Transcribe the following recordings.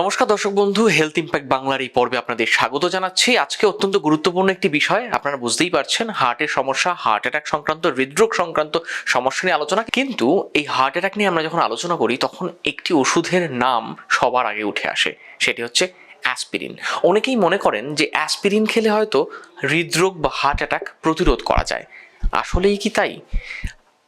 নমস্কার দর্শক বন্ধু হেলথ ইম্প্যাক্ট বাংলার এই পর্বে আপনাদের স্বাগত জানাচ্ছি। আজকে অত্যন্ত গুরুত্বপূর্ণ একটি বিষয়, আপনারা বুঝতেই পারছেন হার্টের সমস্যা হার্ট অ্যাটাক সংক্রান্ত, হৃদরোগ সংক্রান্ত সমস্যা নিয়ে আলোচনা। কিন্তু এই হার্ট অ্যাটাক নিয়ে আমরা যখন আলোচনা করি, তখন একটি ওষুধের নাম সবার আগে উঠে আসে, সেটি হচ্ছে অ্যাসপিরিন অনেকেই মনে করেন যে অ্যাসপিরিন খেলে হয়তো হৃদরোগ বা হার্ট অ্যাটাক প্রতিরোধ করা যায়। আসলেই কি তাই?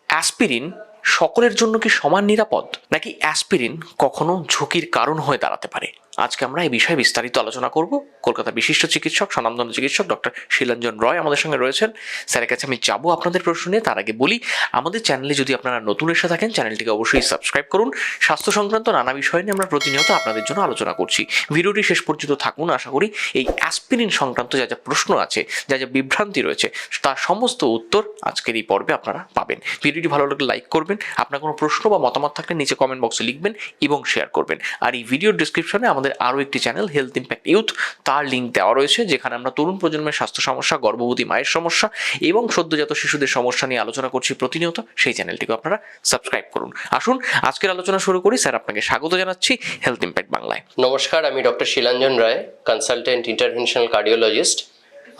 অ্যাসপিরিন সকলের জন্য কি সমান নিরাপদ? নাকি অ্যাসপিরিন কখনো ঝুঁকির কারণ হয়ে দাঁড়াতে পারে? আজকে আমরা এই বিষয়ে বিস্তারিত আলোচনা করব। কলকাতা বিশিষ্ট চিকিৎসক, স্বনামধন্য চিকিৎসক ডক্টর শিলাঞ্জন রয় আমাদের সঙ্গে রয়েছেন। স্যারের কাছে আমি যাব আপনাদের প্রশ্ন নিয়ে, তার আগে বলি, আমাদের চ্যানেলে যদি আপনারা নতুন এসে থাকেন, চ্যানেলটিকে অবশ্যই সাবস্ক্রাইব করুন। স্বাস্থ্য সংক্রান্ত নানা বিষয় নিয়ে আমরা প্রতিনিয়ত আপনাদের জন্য আলোচনা করছি। ভিডিওটি শেষ পর্যন্ত থাকুন, আশা করি এই অ্যাসপিরিন সংক্রান্ত যা যা প্রশ্ন আছে, যা যা বিভ্রান্তি রয়েছে, তার সমস্ত উত্তর আজকের এই পর্বে আপনারা পাবেন। ভিডিওটি ভালো লাগলে লাইক করবেন, আপনার কোনো প্রশ্ন বা মতামত থাকলে নিচে কমেন্ট বক্সে লিখবেন এবং শেয়ার করবেন। আর এই ভিডিওর ডিসক্রিপশনে আমাদের আরও একটি চ্যানেল হেলথ ইম্প্যাক্ট ইউথ তার লিঙ্ক দেওয়া রয়েছে, যেখানে আমরা তরুণ প্রজন্মের স্বাস্থ্য সমস্যা, গর্ভবতী মায়ের সমস্যা এবং সদ্যজাত শিশুদের সমস্যা নিয়ে আলোচনা করছি প্রতিনিয়ত। সেই চ্যানেলটিকে আপনারা সাবস্ক্রাইব করুন। আসুন, আজকের আলোচনা শুরু করি। স্যার, আপনাকে স্বাগত জানাচ্ছি হেলথ ইম্প্যাক্ট বাংলায়। নমস্কার, আমি doctor Shilanjan Roy consultant interventional cardiologist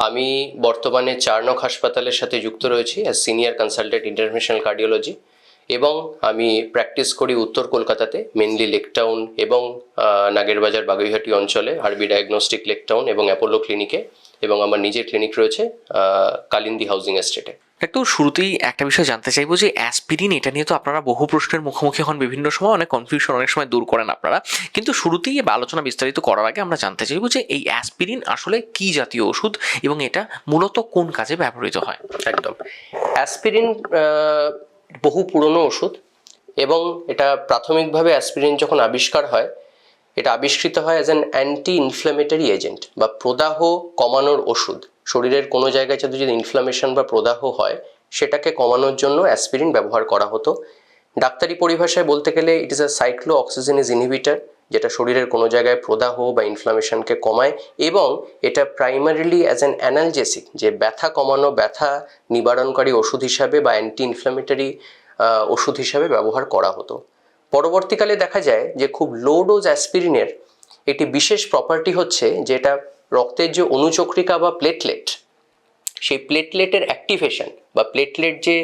আমি বর্তমানে চারনক হাসপাতালের সাথে যুক্ত রয়েছি as senior consultant interventional cardiology এবং আমি প্র্যাকটিস করি উত্তর কলকাতাতে মেনলি লেকটাউন এবং নাগেরবাজার বাগুইহাটি অঞ্চলে আরবি ডায়াগনস্টিক লেকটাউন এবং অ্যাপোলো ক্লিনিকে এবং আমার নিজের ক্লিনিক রয়েছে কালিন্দি হাউজিং এস্টেটে একটু শুরুতেই একটা বিষয় জানতে চাইব যে অ্যাসপিরিন এটা নিয়ে তো আপনারা বহু প্রশ্নের মুখোমুখি হন বিভিন্ন সময় অনেক কনফিউশন অনেক সময় দূর করেন আপনারা। কিন্তু শুরুতেই বা আলোচনা বিস্তারিত করার আগে আমরা জানতে চাইব যে এই অ্যাসপিরিন আসলে কি জাতীয় ওষুধ এবং এটা মূলত কোন কাজে ব্যবহৃত হয়? একদম। অ্যাসপিরিন বহু পুরনো ওষুধ এবং এটা প্রাথমিকভাবে অ্যাসপিরিন যখন আবিষ্কার হয়, এটা আবিষ্কৃত হয় as an anti inflammatory agent বা প্রদাহ কমানোর ওষুধ। শরীরের কোনো জায়গায় যাতে যদি ইনফ্ল্যামেশন বা প্রদাহ হয়, সেটাকে কমানোর জন্য অ্যাসপিরিন ব্যবহার করা হতো। ডাক্তারি পরিভাষায় বলতে গেলে it is a cyclooxygenase inhibitor যেটা শরীরের কোনো জায়গায় প্রদাহ বা ইনফ্লামেশনকে কমায় এবং এটা প্রাইমারিলি অ্যাজ অ্যান অ্যানালজেসিক যে ব্যথা কমানো, ব্যথা নিবারণকারী ওষুধ হিসাবে বা অ্যান্টি ইনফ্লামেটরি ওষুধ হিসাবে ব্যবহার করা হতো। পরবর্তীকালে দেখা যায় যে খুব লো ডোজ অ্যাসপিরিনের একটি বিশেষ প্রপার্টি হচ্ছে যেটা রক্তের যে অনুচক্রিকা বা প্লেটলেট সেই প্লেটলেটের অ্যাক্টিভেশন বা প্লেটলেট যে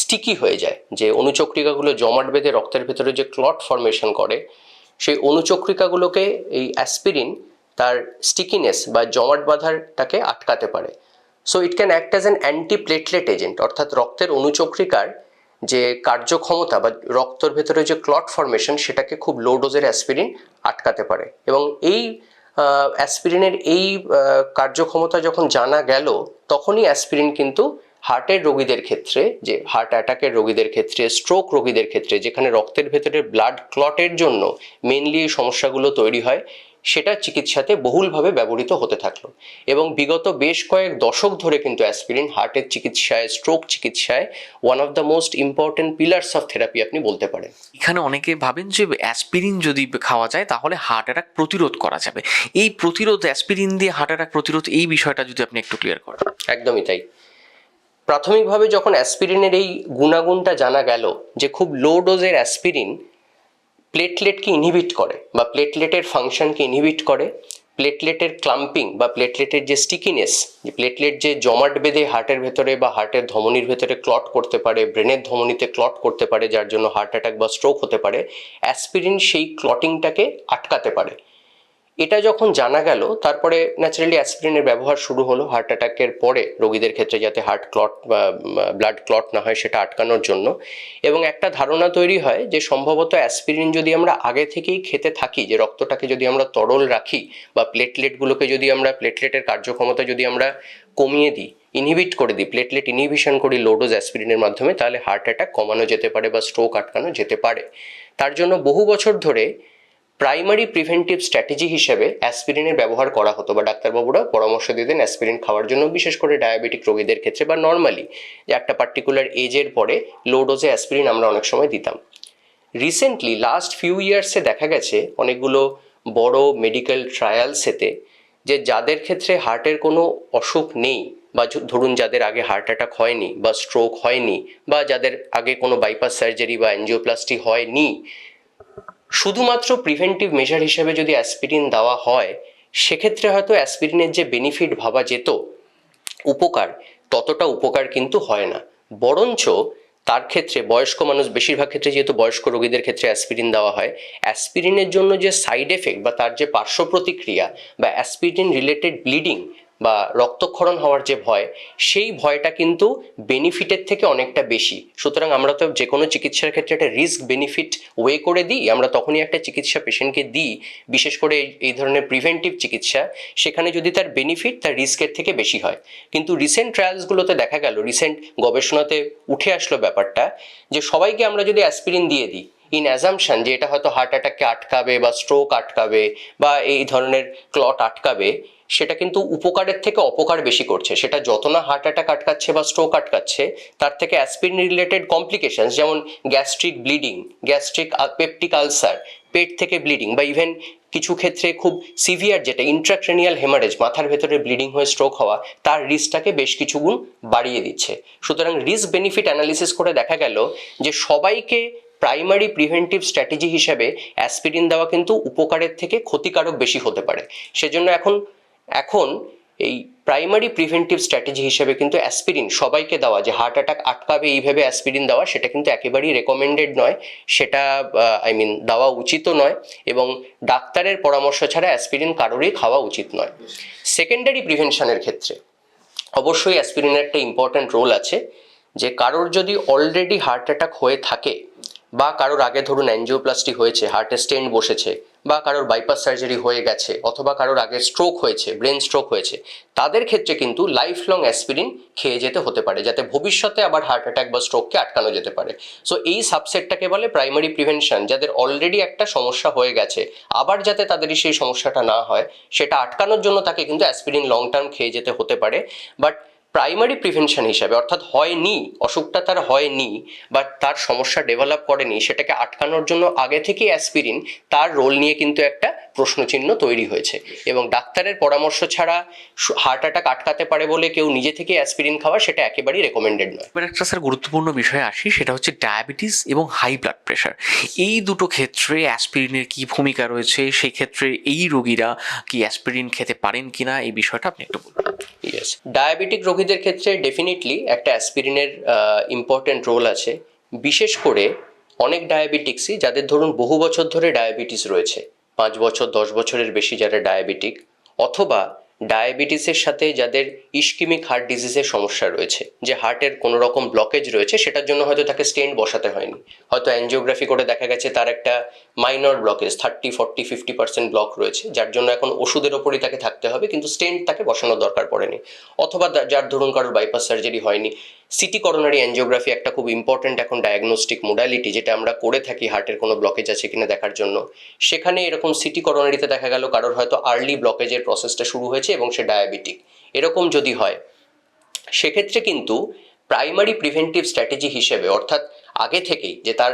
স্টিকি হয়ে যায়, যে অনুচক্রিকাগুলো জমাট বেঁধে রক্তের ভেতরে যে ক্লট ফর্মেশন করে সেই অনুচক্রিকাগুলোকে এই অ্যাসপিরিন তার স্টিকিনেস বা জমাট বাঁধারটাকে আটকাতে পারে। So it can act as an anti platelet agent অর্থাৎ রক্তের অনুচক্রিকার যে কার্যক্ষমতা বা রক্তর ভেতরে যে ক্লট ফর্মেশন সেটাকে খুব লো ডোজের অ্যাসপিরিন আটকাতে পারে। এবং এই অ্যাসপিরিনের এই কার্যক্ষমতা যখন জানা গেল, তখনই অ্যাসপিরিন কিন্তু হার্টের রোগীদের ক্ষেত্রে যে হার্ট অ্যাটাকের রোগীদের ক্ষেত্রে স্ট্রোক রোগীদের ক্ষেত্রে যেখানে রক্তের ভেতরে ব্লাড ক্লটের জন্য মেনলি এই সমস্যাগুলো তৈরি হয় সেটা চিকিৎসাতে বহুলভাবে ব্যবহৃত হতে থাকল। এবং বিগত বেশ কয়েক দশক ধরে কিন্তু অ্যাসপিরিন হার্টের চিকিৎসায় স্ট্রোক চিকিৎসায় one of the most important pillars of therapy আপনি বলতে পারেন। এখানে অনেকে ভাবেন যে অ্যাসপিরিন যদি খাওয়া যায় তাহলে হার্ট অ্যাটাক প্রতিরোধ করা যাবে। এই প্রতিরোধ অ্যাসপিরিন দিয়ে হার্ট অ্যাটাক প্রতিরোধ এই বিষয়টা যদি আপনি একটু ক্লিয়ার করেন। একদমই তাই। প্রাথমিকভাবে যখন অ্যাসপিরিনের এই গুণাগুণটা জানা গেল যে খুব লো ডোজের অ্যাসপিরিন প্লেটলেটকে ইনহিবিট করে বা প্লেটলেটের ফাংশনকে ইনহিবিট করে প্লেটলেটের ক্লাম্পিং বা প্লেটলেটের যে স্টিকিনেস যে প্লেটলেট যে জমাট বেঁধে হার্টের ভেতরে বা হার্টের ধমনির ভেতরে ক্লট করতে পারে ব্রেনের ধমনিতে ক্লট করতে পারে, যার জন্য হার্ট অ্যাটাক বা স্ট্রোক হতে পারে অ্যাসপিরিন সেই ক্লটিংটাকে আটকাতে পারে। এটা যখন জানা গেল, তারপরে ন্যাচারালি অ্যাসপিরিনের ব্যবহার শুরু হলো হার্ট অ্যাটাকের পরে রোগীদের ক্ষেত্রে যাতে হার্ট ক্লট ব্লাড ক্লট না হয় সেটা আটকানোর জন্য। এবং একটা ধারণা তৈরি হয় যে সম্ভবত অ্যাসপিরিন যদি আমরা আগে থেকেই খেতে থাকি, যে রক্তটাকে যদি আমরা তরল রাখি বা প্লেটলেটগুলোকে যদি আমরা প্লেটলেটের কার্যক্ষমতা যদি আমরা কমিয়ে দিই ইনহিবিট করে দিই প্লেটলেট ইনহিবিশন করি লোডোজ অ্যাসপিরিনের মাধ্যমে, তাহলে হার্ট অ্যাটাক কমানো যেতে পারে বা স্ট্রোক আটকানো যেতে পারে। তার জন্য বহু বছর ধরে প্রাইমারি প্রিভেন্টিভ স্ট্র্যাটেজি হিসেবে অ্যাসপিরিনের ব্যবহার করা হতো বা ডাক্তারবাবুরা পরামর্শ দিতেন অ্যাসপিরিন খাওয়ার জন্য, বিশেষ করে ডায়াবেটিক রোগীদের ক্ষেত্রে বা নর্মালি যে একটা পার্টিকুলার এজের পরে লো ডোজে অ্যাসপিরিন আমরা অনেক সময় দিতাম। রিসেন্টলি লাস্ট ফিউ ইয়ার্সে দেখা গেছে অনেকগুলো বড় মেডিকেল ট্রায়ালসেতে যে যাদের ক্ষেত্রে হার্টের কোনো অসুখ নেই বা ধরুন যাদের আগে হার্ট অ্যাটাক হয়নি বা স্ট্রোক হয়নি বা যাদের আগে কোনো বাইপাস সার্জারি বা অ্যাঞ্জিওপ্লাস্টি হয়নি শুধুমাত্র প্রিভেন্টিভ মেজার হিসেবে যদি অ্যাসপিরিন দেওয়া হয়, সেক্ষেত্রে হয়তো অ্যাসপিরিনের যে বেনিফিট ভাবা যেত, উপকার, ততটা উপকার কিন্তু হয় না। বরঞ্চ তার ক্ষেত্রে বয়স্ক মানুষ, বেশিরভাগ ক্ষেত্রে যেহেতু বয়স্ক রোগীদের ক্ষেত্রে অ্যাসপিরিন দেওয়া হয় অ্যাসপিরিনের জন্য যে সাইড এফেক্ট বা তার যে পার্শ্ব প্রতিক্রিয়া বা অ্যাসপিরিন রিলেটেড ব্লিডিং বা রক্তক্ষরণ হওয়ার যে ভয়, সেই ভয়টা কিন্তু বেনিফিটের থেকে অনেকটা বেশি। সুতরাং আমরা তো যে কোনো চিকিৎসার ক্ষেত্রে একটা রিস্ক বেনিফিট ওয়ে করে দিই, আমরা তখনই একটা চিকিৎসা পেশেন্টকে দিই, বিশেষ করে এই- ধরনের প্রিভেন্টিভ চিকিৎসা, সেখানে যদি তার বেনিফিট তার রিস্কের থেকে বেশি হয়। কিন্তু রিসেন্ট ট্রায়ালসগুলোতে দেখা গেল রিসেন্ট গবেষণাতে উঠে আসলো ব্যাপারটা যে সবাইকে আমরা যদি অ্যাসপিরিন দিয়ে দিই ইন অ্যাজামশন যে এটা হয়তো হার্ট অ্যাটাককে আটকাবে বা স্ট্রোক আটকাবে বা এই ধরনের ক্লট আটকাবে, সেটা কিন্তু উপকারের থেকে অপকার বেশি করছে। সেটা যত না হার্ট অ্যাটাক আটকাচ্ছে বা স্ট্রোক আটকাচ্ছে, তার থেকে অ্যাসপিরিন রিলেটেড কমপ্লিকেশনস যেমন gastric bleeding gastric peptic ulcer পেট থেকে ব্লিডিং বা ইভেন কিছু ক্ষেত্রে খুব সিভিয়ার যেটা ইন্ট্রাক্রেনিয়াল হেমারেজ মাথার ভেতরে ব্লিডিং হয়ে স্ট্রোক হওয়া, তার রিস্কটাকে বেশ কিছু গুণ বাড়িয়ে দিচ্ছে। সুতরাং রিস্ক বেনিফিট অ্যানালিসিস করে দেখা গেল যে সবাইকে প্রাইমারি প্রিভেন্টিভ স্ট্র্যাটেজি হিসেবে অ্যাসপিরিন দেওয়া কিন্তু উপকারের থেকে ক্ষতিকারক বেশি হতে পারে। সেজন্য এখন এখন এই প্রাইমারি প্রিভেন্টিভ স্ট্র্যাটেজি হিসেবে কিন্তু অ্যাসপিরিন সবাইকে দেওয়া, যে হার্ট অ্যাটাক আটকাবে এইভাবে অ্যাসপিরিন দেওয়া, সেটা কিন্তু একেবারেই রেকমেন্ডেড নয়। সেটা আই মিন দেওয়া উচিতও নয় এবং ডাক্তারের পরামর্শ ছাড়া অ্যাসপিরিন কারোরই খাওয়া উচিত নয়। সেকেন্ডারি প্রিভেনশনের ক্ষেত্রে অবশ্যই অ্যাসপিরিনের একটা ইম্পর্ট্যান্ট রোল আছে, যে কারোর যদি অলরেডি হার্ট অ্যাটাক হয়ে থাকে বা কারোর আগে ধরুন অ্যাঞ্জিওপ্লাস্টি হয়েছে হার্টে স্টেন্ট বসেছে, বা কারোর বাইপাস সার্জারি হয়ে গেছে, অথবা কারোর আগে স্ট্রোক হয়েছে ব্রেন স্ট্রোক হয়েছে, তাদের ক্ষেত্রে কিন্তু লাইফ লং অ্যাসপিরিন খেয়ে যেতে হতে পারে, যাতে ভবিষ্যতে আবার হার্ট অ্যাটাক বা স্ট্রোককে আটকানো যেতে পারে। সো এই সাবসেটটাকে বলে প্রাইমারি প্রিভেনশন যাদের অলরেডি একটা সমস্যা হয়ে গেছে, আবার যাতে তাদেরই সেই সমস্যাটা না হয়, সেটা আটকানোর জন্য তাকে কিন্তু অ্যাসপিরিন লং টার্ম খেয়ে যেতে হতে পারে। বাট প্রাইমারি প্রিভেনশন হিসাবে, অর্থাৎ হয়নি, অসুখটা তার হয়নি, বা তার সমস্যা ডেভেলপ করেনি, সেটাকে আটকানোর জন্য আগে থেকে অ্যাসপিরিন তার রোল নিয়ে কিন্তু একটা প্রশ্নচিহ্ন তৈরি হয়েছে। এবং ডাক্তারের পরামর্শ ছাড়া হার্ট অ্যাটাক আটকাতে পারে বলে কেউ নিজে থেকে অ্যাসপিরিন খাওয়া সেটা একেবারেই রেকমেন্ডেড নয়। এবার একটা স্যার গুরুত্বপূর্ণ বিষয়ে আসি, সেটা হচ্ছে ডায়াবেটিস এবং হাই ব্লাড প্রেশার এই দুটো ক্ষেত্রে অ্যাসপিরিনের কি ভূমিকা রয়েছে? সেই ক্ষেত্রে এই রোগীরা কি অ্যাসপিরিন খেতে পারেন কিনা? এই বিষয়টা আপনি একটু বলুন। ইয়েস ডায়াবেটিক রোগীদের ক্ষেত্রে ডেফিনেটলি একটা অ্যাসপিরিনের ইম্পর্ট্যান্ট রোল আছে। বিশেষ করে অনেক ডায়াবেটিক্সই যাদের ধরুন বহু বছর ধরে ডায়াবেটিস রয়েছে, পাঁচ বছর, দশ বছরের বেশি যারা ডায়াবেটিক অথবা ডায়াবেটিসের সাথে যাদের ইস্কিমিক হার্ট ডিজিজের সমস্যা রয়েছে, যে হার্টের কোনো রকম ব্লকেজ রয়েছে, সেটার জন্য হয়তো তাকে স্টেন্ট বসাতে হয়নি। হয়তো অ্যানজিওগ্রাফি করে দেখা গেছে তার একটা minor blockage thirty forty fifty percent block রয়েছে, যার জন্য এখন ওষুধের ওপরই তাকে থাকতে হবে, কিন্তু স্টেন্ট তাকে বসানোর দরকার পড়েনি। অথবা যার ধরুন কারোর বাইপাস সার্জারি হয়নি। সিটি করোনারি অ্যানজিওগ্রাফি একটা খুব ইম্পর্ট্যান্ট এখন ডায়াগনস্টিক মোডালিটি যেটা আমরা করে থাকি হার্টের কোনো ব্লকেজ আছে কিনা দেখার জন্য। সেখানে এরকম সিটি করোনারিতে দেখা গেল কারোর হয়তো আর্লি ব্লকেজের প্রসেসটা শুরু হয়েছে এবং সে ডায়াবেটিক এরকম যদি হয়, সেক্ষেত্রে কিন্তু প্রাইমারি প্রিভেন্টিভ স্ট্র্যাটেজি হিসেবে, অর্থাৎ আগে থেকেই যে তার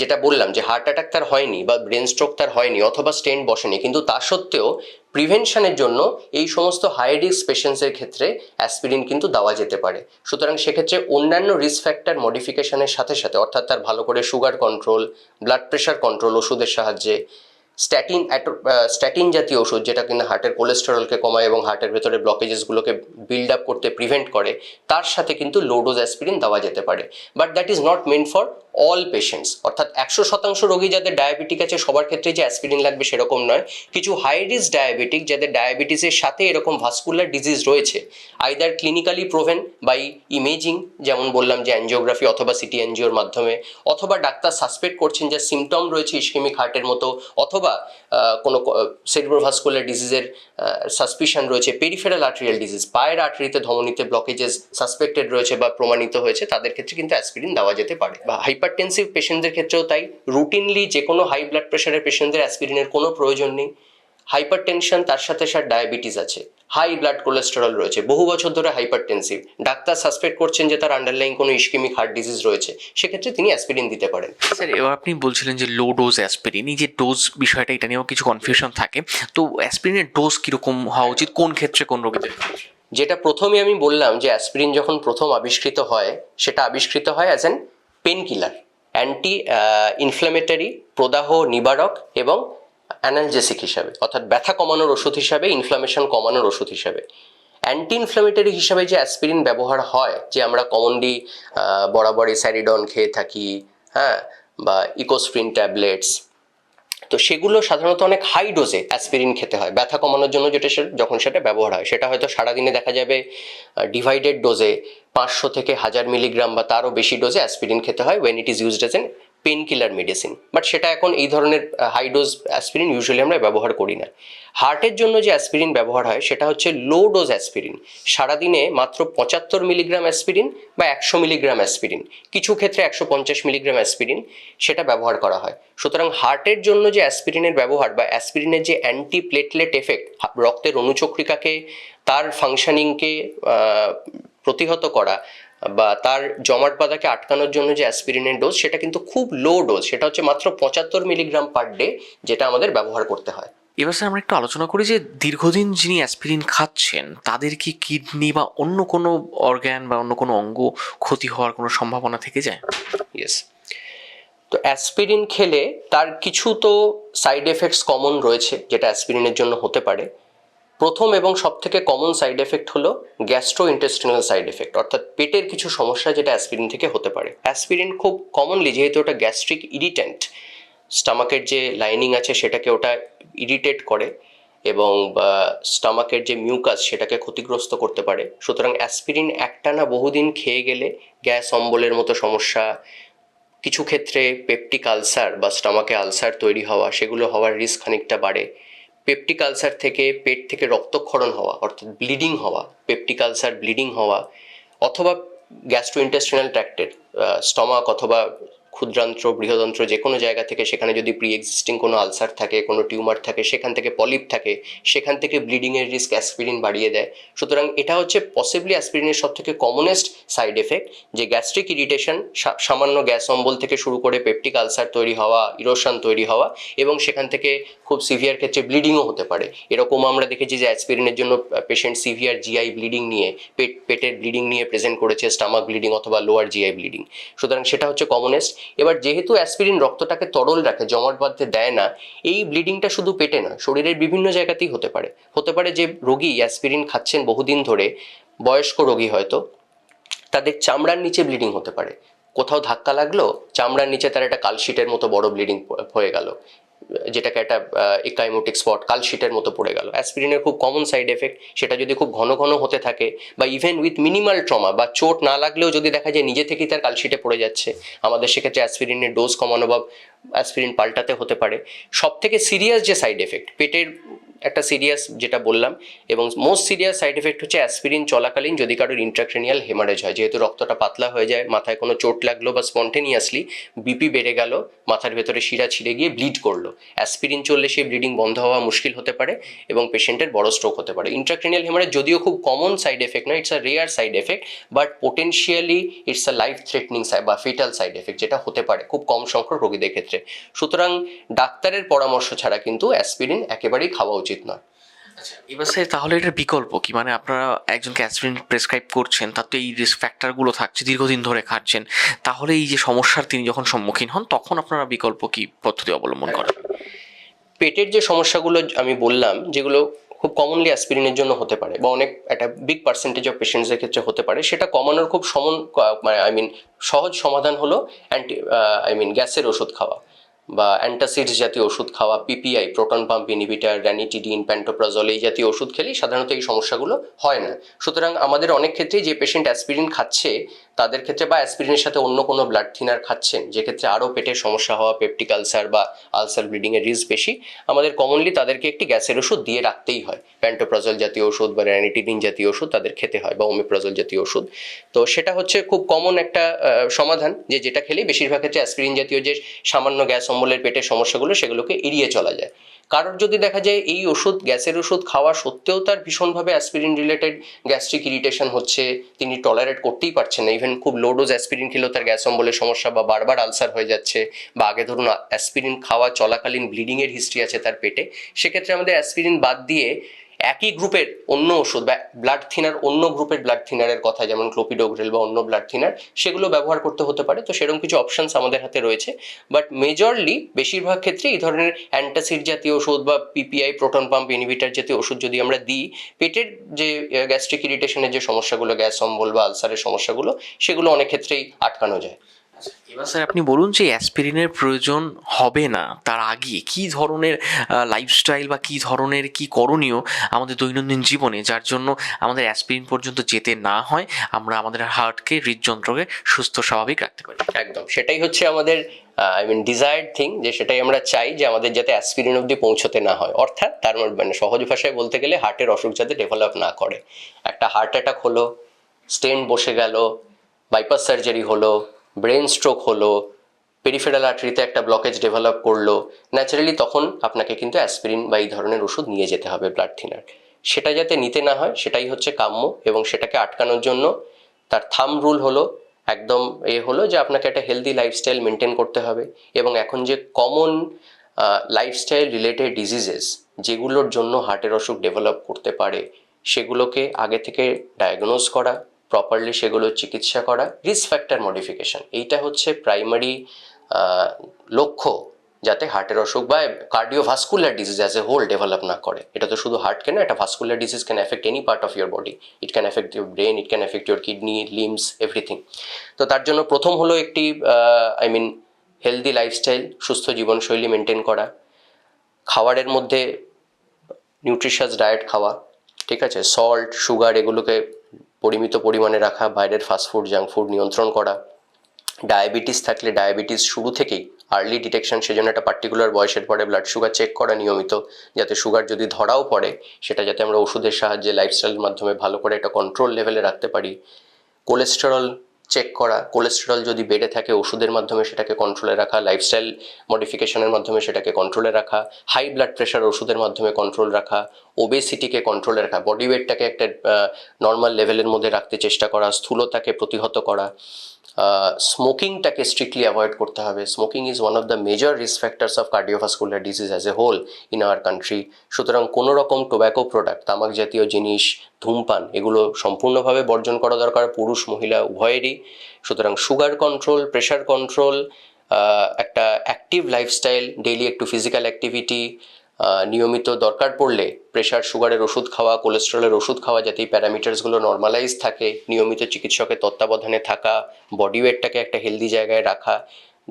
যেটা বললাম যে হার্ট অ্যাটাক তার হয়নি বা ব্রেন স্ট্রোক তার হয়নি অথবা স্টেন্ট বসেনি, কিন্তু তা সত্ত্বেও প্রিভেনশনের জন্য এই সমস্ত হাই রিস্ক পেশেন্টসের ক্ষেত্রে অ্যাসপিরিন কিন্তু দেওয়া যেতে পারে। সুতরাং সেক্ষেত্রে অন্যান্য রিস্ক ফ্যাক্টর মডিফিকেশনের সাথে সাথে, অর্থাৎ তার ভালো করে sugar control blood pressure control ওষুধের সাহায্যে স্ট্যাটিন স্ট্যাটিন জাতীয় ওষুধ যেটা কিনা হার্টের কোলেস্টেরলকে কমায় এবং হার্টের ভেতরে ব্লকেজেসগুলোকে বিল্ড আপ করতে প্রিভেন্ট করে, তার সাথে কিন্তু লো ডোজ অ্যাসপিরিন দেওয়া যেতে পারে। But that is not meant for all patients অর্থাৎ একশো শতাংশ রোগী যাদের ডায়াবেটিক আছে, সবার ক্ষেত্রে যে অ্যাসপিরিন লাগবে সেরকম নয়। কিছু হাই রিস্ক ডায়াবেটিক যাদের ডায়াবেটিসের সাথে এরকম ভাস্কুলার ডিজিজ রয়েছে either clinically proven by imaging যেমন বললাম যে অ্যানজিওগ্রাফি অথবা সিটি এনজিওর মাধ্যমে, অথবা ডাক্তার সাসপেক্ট করছেন যে সিমটম রয়েছে ইস্কেমিক হার্টের মতো, অথবা কোনো সেরিব্রোভাস্কুলার ডিজিজের সাসপিশন রয়েছে পেরিফেরাল আর্টেরিয়াল ডিজিজ পায়ের আর্টারিতে ধমনীতে ব্লকেজেস সাসপেক্টেড রয়েছে বা প্রমাণিত হয়েছে, তাদের ক্ষেত্রে কিন্তু অ্যাসপিরিন দেওয়া যেতে পারে, বা হাইপারটেনসিভ পেশেন্টদের ক্ষেত্রেও তাই। রুটিনলি যে কোনো হাই ব্লাড প্রেশারের পেশেন্টদের অ্যাসপিরিনের কোনো প্রয়োজন নেই। হাইপার টেনশন তার সাথে সাথে ডায়াবেটিস আছে। হাই ব্লাড কোলেস্টেরল রয়েছে। বহু বছর ধরে হাইপারটেনসিভ ডাক্তার সাসপেক্ট করছেন যে তার আন্ডারলাইন কোনো ইস্কিমিক হার্ট ডিজিজ রয়েছে। সেক্ষেত্রে তিনি অ্যাসপিরিন দিতে পারেন। স্যার এবার আপনি বলছিলেন যে লো ডোজ অ্যাসপিরিন এই যে ডোজ বিষয়টা এটা নিয়েও কিছু কনফিউশন থাকে। তো অ্যাসপিরিনের ডোজ কীরকম হওয়া উচিত? কোন ক্ষেত্রে কোন রোগীদের যেটা প্রথমে আমি বললাম যে অ্যাসপিরিন যখন প্রথম আবিষ্কৃত হয় সেটা আবিষ্কৃত হয় as an pain killer anti inflammatory প্রদাহ, নিবারক এবং অ্যানালজেসিক হিসাবে, অর্থাৎ ব্যথা কমানোর ওষুধ হিসাবে ইনফ্লামেশন কমানোর ওষুধ হিসাবে। অ্যান্টি ইনফ্লামেটারি হিসাবে যে অ্যাসপিরিন ব্যবহার হয়, যে আমরা কমনলি বরাবরই স্যারিডন খেয়ে থাকি হ্যাঁ বা ইকোস্প্রিন ট্যাবলেটস তো সেগুলো সাধারণত অনেক হাই ডোজে অ্যাসপিরিন খেতে হয়। ব্যথা কমানোর জন্য যেটা যখন সেটা ব্যবহার হয়। সেটা হয়তো সারাদিনে দেখা যাবে ডিভাইডেড ডোজে পাঁচশো থেকে হাজার মিলিগ্রাম বা তারও বেশি ডোজে অ্যাসপিরিন খেতে হয়। When it is used as an pain killer medicine but সেটা এখন এই ধরনের হাই ডোজ অ্যাসপিরিন ইউজুয়ালি আমরা ব্যবহার করি না। হার্টের জন্য যে অ্যাসপিরিন ব্যবহার হয়, সেটা হচ্ছে লো ডোজ অ্যাসপিরিন সারাদিনে মাত্র পঁচাত্তর মিলিগ্রাম অ্যাসপিরিন বা একশো মিলিগ্রাম অ্যাসপিরিন কিছু ক্ষেত্রে একশো পঞ্চাশ মিলিগ্রাম অ্যাসপিরিন সেটা ব্যবহার করা হয়। সুতরাং হার্টের জন্য যে অ্যাসপিরিনের ব্যবহার বা অ্যাসপিরিনের যে অ্যান্টি প্লেটলেট এফেক্ট রক্তের অনুচক্রিকাকে, তার ফাংশনিংকে প্রতিহত করা বা তার জমাট বাঁধাকে আটকানোর জন্য যে অ্যাসপিরিনের ডোজ সেটা কিন্তু খুব লো ডোজ সেটা হচ্ছে মাত্র পঁচাত্তর মিলিগ্রাম পার ডে যেটা আমাদের ব্যবহার করতে হয়। এবার স্যার আমরা একটু আলোচনা করি যে দীর্ঘদিন যিনি অ্যাসপিরিন খাচ্ছেন তাদের কি কিডনি বা অন্য কোনো অর্গ্যান বা অন্য কোনো অঙ্গ ক্ষতি হওয়ার কোনো সম্ভাবনা থেকে যায়? ইয়েস তো অ্যাসপিরিন খেলে তার কিছু তো সাইড এফেক্টস কমন রয়েছে যেটা অ্যাসপিরিনের জন্য হতে পারে। প্রথম এবং সব থেকে কমন সাইড এফেক্ট হলো গ্যাস্ট্রো ইন্টেস্টিনাল সাইড এফেক্ট অর্থাৎ পেটের কিছু সমস্যা যেটা অ্যাসপিরিন থেকে হতে পারে। অ্যাসপিরিন খুব কমনলি যেহেতু ওটা গ্যাস্ট্রিক ইরিটেন্ট স্টামাকের যে লাইনিং আছে সেটাকে ওটা ইরিটেট করে এবং স্টামাকের যে মিউকাস সেটাকে ক্ষতিগ্রস্ত করতে পারে। সুতরাং অ্যাসপিরিন একটানা বহুদিন খেয়ে গেলে গ্যাস, অম্বলের মতো সমস্যা, কিছু ক্ষেত্রে পেপটিক আলসার বা স্টামাকে আলসার তৈরি হওয়া, সেগুলো হওয়ার রিস্ক খানিকটা বাড়ে। পেপটিক আলসার থেকে পেট থেকে রক্তক্ষরণ হওয়া, অর্থাৎ ব্লিডিং হওয়া পেপটিক আলসার ব্লিডিং হওয়া, অথবা গ্যাস্ট্রো ইন্টেস্টিনাল ট্র্যাক্টের স্টমাক অথবা ক্ষুদ্রান্ত্র, বৃহদন্ত্র যে কোনো জায়গা থেকে সেখানে যদি প্রি এক্সিস্টিং কোনো আলসার থাকে, কোনো টিউমার থাকে, সেখান থেকে পলিপ থাকে, সেখান থেকে ব্লিডিংয়ের রিস্ক অ্যাসপিরিন বাড়িয়ে দেয়। সুতরাং এটা হচ্ছে পসিবলি অ্যাসপিরিনের সব থেকে কমনেস্ট সাইড এফেক্ট যে গ্যাস্ট্রিক ইরিটেশন সামান্য গ্যাস অম্বল থেকে শুরু করে পেপটিক আলসার তৈরি হওয়া ইরোশন তৈরি হওয়া, এবং সেখান থেকে খুব সিভিয়ার ক্ষেত্রে ব্লিডিংও হতে পারে। এরকম আমরা দেখেছি যে অ্যাসপিরিনের জন্য পেশেন্ট সিভিয়ার জিআই ব্লিডিং নিয়ে, পেট, পেটের ব্লিডিং নিয়ে প্রেজেন্ট করেছে স্টামাক ব্লিডিং অথবা লোয়ার জিআই ব্লিডিং সুতরাং সেটা হচ্ছে কমনেস্ট এবার যেহেতু অ্যাসপিরিন রক্তটাকে তরল রাখে, জমাট বাঁধতে দেয় না, এই ব্লিডিংটা শুধু পেটে না, শরীরের বিভিন্ন জায়গাতেই হতে পারে। হতে পারে যে রোগী অ্যাসপিরিন খাচ্ছেন বহুদিন ধরে, বয়স্ক রোগী হয়তো, তাদের চামড়ার নিচে ব্লিডিং হতে পারে। কোথাও ধাক্কা লাগল, চামড়ার নিচে তার একটা কালশিটের মতো বড় ব্লিডিং হয়ে গেল। যেটাকে একটা একাইমোটিক স্পট কালশিটের মতো পড়ে গেল। অ্যাসপিরিনের খুব কমন সাইড এফেক্ট সেটা যদি খুব ঘন ঘন হতে থাকে, বা ইভেন উইথ মিনিমাল ট্রমা বা চোট না লাগলেও যদি দেখা যায় নিজে থেকেই তার কালশিটে পড়ে যাচ্ছে, আমাদের সেক্ষেত্রে অ্যাসপিরিনের ডোজ কমানো বা অ্যাসপিরিন পাল্টাতে হতে পারে। সব থেকে সিরিয়াস যে সাইড এফেক্ট পেটের একটা সিরিয়াস যেটা বললাম, এবং মোস্ট সিরিয়াস সাইড এফেক্ট হচ্ছে অ্যাসপিরিন চলাকালীন যদি কারোর ইন্ট্রাক্রেনিয়াল হেমারেজ হয়, যেহেতু রক্তটা পাতলা হয়ে যায়, মাথায় কোনো চোট লাগল বা স্পন্টেনিয়াসলি বিপি বেড়ে গেল, মাথার ভেতরে শিরা ছিঁড়ে গিয়ে ব্লিড করল। অ্যাসপিরিন চললে সেই ব্লিডিং বন্ধ হওয়া মুশকিল হতে পারে এবং পেশেন্টের বড় স্ট্রোক হতে পারে। ইন্ট্রাক্রেনিয়াল হেমারেজ যদিও খুব কমন সাইড এফেক্ট নয় it's a rare side effect but potentially it's a life threatening বা ফেটাল সাইড এফেক্ট যেটা হতে পারে খুব কম সংখ্যক রোগীদের ক্ষেত্রে। সুতরাং ডাক্তারের পরামর্শ ছাড়া কিন্তু অ্যাসপিরিন একেবারেই খাওয়া উচিত। নয়। এবার স্যার তাহলে এটার বিকল্প কি? মানে আপনারা একজনকে অ্যাসপিরিন প্রেসক্রাইব করছেন তার তো এই রিস্ক ফ্যাক্টরগুলো থাকছে দীর্ঘদিন ধরে খাচ্ছেন তাহলে এই যে সমস্যার তিনি যখন সম্মুখীন হন তখন আপনারা বিকল্প কি পদ্ধতি অবলম্বন করেন? পেটের যে সমস্যাগুলো আমি বললাম যেগুলো খুব কমনলি অ্যাসপিরিনের জন্য হতে পারে বা অনেক একটা বিগ পার্সেন্টেজ অফ পেশেন্টসের ক্ষেত্রে হতে পারে সেটা কমানোর খুব সমন মানে আই মিন সহজ সমাধান হলো অ্যান্টি আই মিন গ্যাসের ওষুধ খাওয়া। বা অ্যান্টাসিডস জাতীয় ওষুধ খাওয়া PPI proton pump inhibitor ranitidine pantoprazole এই জাতীয় ওষুধ খেলেই সাধারণত এই সমস্যাগুলো হয় না। সুতরাং আমাদের অনেক ক্ষেত্রেই যে পেশেন্ট অ্যাসপিরিন খাচ্ছে তাদের ক্ষেত্রে বা অ্যাসপিরিনের সাথে অন্য কোনো ব্লাড থিনার খাচ্ছেন যে ক্ষেত্রে আরও পেটের সমস্যা হওয়া পেপটিক আলসার বা আলসার ব্লিডিংয়ের রিস্ক বেশি, আমাদের কমনলি তাদেরকে একটি গ্যাসের ওষুধ দিয়ে রাখতেই হয়। প্যান্টোপ্রাজল জাতীয় ওষুধ বা র্যানিটিডিন জাতীয় ওষুধ তাদের খেতে হয় বা ওমিপ্রাজল জাতীয় ওষুধ। তো সেটা হচ্ছে খুব কমন একটা সমাধান যে যেটা খেলে বেশিরভাগ ক্ষেত্রে অ্যাসপিরিন জাতীয় যে সামান্য গ্যাস অম্বলের পেটের সমস্যাগুলো সেগুলোকে এড়িয়ে চলা যায়। কারোর যদি দেখা যায় এই ওষুধ, গ্যাসের ওষুধ খাওয়া সত্ত্বেও তার ভীষণভাবে অ্যাসপিরিন রিলেটেড গ্যাস্ট্রিক ইরিটেশন হচ্ছে, তিনি টলারেট করতেই পারছেন না। ইভেন খুব লো ডোজ অ্যাসপিরিন খেলেও তার গ্যাস অম্বলের সমস্যা বা বারবার আলসার হয়ে যাচ্ছে বা আগে ধরুন অ্যাসপিরিন খাওয়া চলাকালীন ব্লিডিংয়ের হিস্ট্রি আছে তার পেটে, সেক্ষেত্রে আমাদের অ্যাসপিরিন বাদ দিয়ে একই গ্রুপের অন্য ওষুধ, বা ব্লাড থিনার অন্য গ্রুপের ব্লাড থিনারের কথা, যেমন ক্লোপিডোগ্রেল বা অন্য ব্লাড থিনার সেগুলো ব্যবহার করতে হতে পারে। তো সেরকম কিছু অপশনস আমাদের হাতে রয়েছে। বাট মেজরলি বেশিরভাগ ক্ষেত্রে এই ধরনের অ্যান্টাসিড জাতীয় ওষুধ বা পিপিআই প্রোটন পাম্প ইনহিবিটার জাতীয় ওষুধ যদি আমরা দিই, পেটের যে গ্যাস্ট্রিক ইরিটেশনের যে সমস্যাগুলো গ্যাস অম্বল বা আলসারের সমস্যাগুলো, সেগুলো অনেক ক্ষেত্রেই আটকানো যায়। এবার স্যার আপনি বলুন যে অ্যাসপিরিনের প্রয়োজন হবে না, তার আগে কি ধরনের লাইফস্টাইল বা কি ধরনের, কি করণীয় আমাদের দৈনন্দিন জীবনে যার জন্য আমাদের অ্যাসপিরিন পর্যন্ত যেতে না হয়, আমরা আমাদের হার্টকে হৃদযন্ত্রকে সুস্থ, স্বাভাবিক রাখতে পারি? একদম, সেটাই হচ্ছে আমাদের আই মিন ডিজায়ার্ড থিং যে সেটাই আমরা চাই যে আমাদের যাতে অ্যাসপিরিন অবধি পৌঁছতে না হয়। অর্থাৎ তার মানে সহজ ভাষায় বলতে গেলে হার্টের অসুখ যাতে ডেভেলপ না করে। একটা হার্ট অ্যাটাক হলো স্টেন বসে গেল বাইপাস সার্জারি হলো ব্রেন স্ট্রোক হলো পেরিফেরাল আর্টারিতে একটা ব্লকেজ ডেভেলপ করল ন্যাচারালি তখন আপনাকে কিন্তু অ্যাসপিরিন বা এই ধরনের ওষুধ নিয়ে যেতে হবে ব্লাড থিনার সেটা যাতে নিতে না হয়, সেটাই হচ্ছে কাম্য এবং সেটাকে আটকানোর জন্য তার থাম রুল হলো, একদম এ হলো যে আপনাকে একটা হেলদি লাইফস্টাইল মেনটেন করতে হবে এবং এখন যে কমন লাইফস্টাইল রিলেটেড ডিজিজেস যেগুলোর জন্য হার্টের অসুখ ডেভেলপ করতে পারে, সেগুলোকে আগে থেকে ডায়াগনোজ করা প্রপারলি সেগুলোর চিকিৎসা করা রিস্ক ফ্যাক্টর মডিফিকেশন এইটা হচ্ছে প্রাইমারি লক্ষ্য যাতে হার্টের অসুখ বা cardiovascular disease as a whole develop না করে। এটা তো শুধু হার্টকে না এটা vascular disease can affect any part of your body it can affect your brain it can affect your kidney limbs everything তো তার জন্য প্রথম হলো একটি আই মিন হেলদি লাইফস্টাইল সুস্থ জীবনশৈলী মেনটেন করা, খাবারের মধ্যে নিউট্রিশাস ডায়েট খাওয়া, ঠিক আছে? সল্ট সুগার এগুলোকে পরিমিত পরিমাণে রাখা, বাইরের ফাস্টফুড জাঙ্ক ফুড নিয়ন্ত্রণ করা। ডায়াবেটিস থাকলে ডায়াবেটিস শুরু থেকেই আর্লি ডিটেকশন সেজন্য একটা পার্টিকুলার বয়সের পরে ব্লাড সুগার চেক করা নিয়মিত, যাতে সুগার যদি ধরাও পড়ে, সেটা যাতে আমরা ওষুধের সাহায্যে লাইফস্টাইলের মাধ্যমে ভালো করে একটা কন্ট্রোল লেভেলে রাখতে পারি। কোলেস্টেরল চেক করা। কোলেস্টেরল যদি বেড়ে থাকে ওষুধের মাধ্যমে সেটাকে কন্ট্রোলে রাখা লাইফস্টাইল মডিফিকেশনের মাধ্যমে সেটাকে কন্ট্রোলে রাখা হাই ব্লাড প্রেশার ওষুধের মাধ্যমে কন্ট্রোল রাখা ওবেসিটিকে কন্ট্রোলে রাখা বডি ওয়েটটাকে একটা নর্মাল লেভেলের মধ্যে রাখতে চেষ্টা করা, স্থূলতাকে প্রতিহত করা। স্মোকিংটাকে স্ট্রিক্টলি অ্যাভয়েড করতে হবে। Smoking is one of the major risk factors of cardiovascular disease as a whole in our country সুতরাং কোনো রকম টোব্যাকো প্রোডাক্ট তামাক জাতীয় জিনিস, ধূমপান, এগুলো সম্পূর্ণভাবে বর্জন করা দরকার পুরুষ, মহিলা, উভয়েরই। সুতরাং সুগার কন্ট্রোল প্রেশার কন্ট্রোল একটা অ্যাক্টিভ লাইফস্টাইল ডেইলি একটু ফিজিক্যাল অ্যাক্টিভিটি নিয়মিত দরকার পড়লে প্রেশার সুগারের ওষুধ খাওয়া কোলেস্ট্রলের ওষুধ খাওয়া যাতে এই প্যারামিটার্সগুলো নর্মালাইজ থাকে, নিয়মিত চিকিৎসকের তত্ত্বাবধানে থাকা বডি ওয়েটটাকে একটা হেলদি জায়গায় রাখা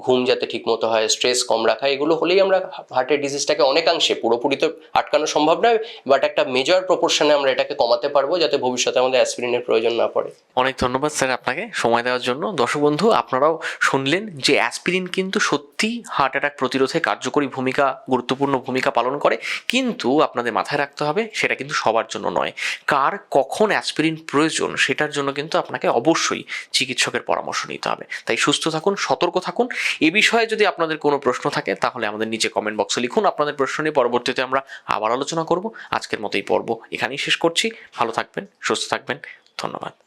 ঘুম যাতে ঠিকমতো হয় স্ট্রেস কম রাখা, এগুলো হলেই আমরা হার্টের ডিজিজটাকে অনেকাংশে পুরোপুরি তো আটকানো সম্ভব নয় বাট একটা মেজর প্রপোর্শনে আমরা এটাকে কমাতে পারব যাতে ভবিষ্যতে আমাদের অ্যাসপিরিনের প্রয়োজন না পড়ে। অনেক ধন্যবাদ স্যার আপনাকে সময় দেওয়ার জন্য। দর্শক বন্ধু, আপনারাও শুনলেন যে অ্যাসপিরিন কিন্তু সত্যি হার্ট অ্যাটাক প্রতিরোধে কার্যকরী ভূমিকা, গুরুত্বপূর্ণ ভূমিকা পালন করে, কিন্তু আপনাদের মাথায় রাখতে হবে সেটা কিন্তু সবার জন্য নয়। কার কখন অ্যাসপিরিন প্রয়োজন সেটার জন্য কিন্তু আপনাকে অবশ্যই চিকিৎসকের পরামর্শ নিতে হবে। তাই সুস্থ থাকুন, সতর্ক থাকুন এ বিষয়ে যদি আপনাদের কোনো প্রশ্ন থাকে, তাহলে আমাদের নিচে কমেন্ট বক্সে লিখুন। আপনাদের প্রশ্ন নিয়ে পরবর্তীতে আমরা আবার আলোচনা করব। আজকের মতো এই পর্ব এখানেই শেষ করছি। ভালো থাকবেন, সুস্থ থাকবেন। ধন্যবাদ।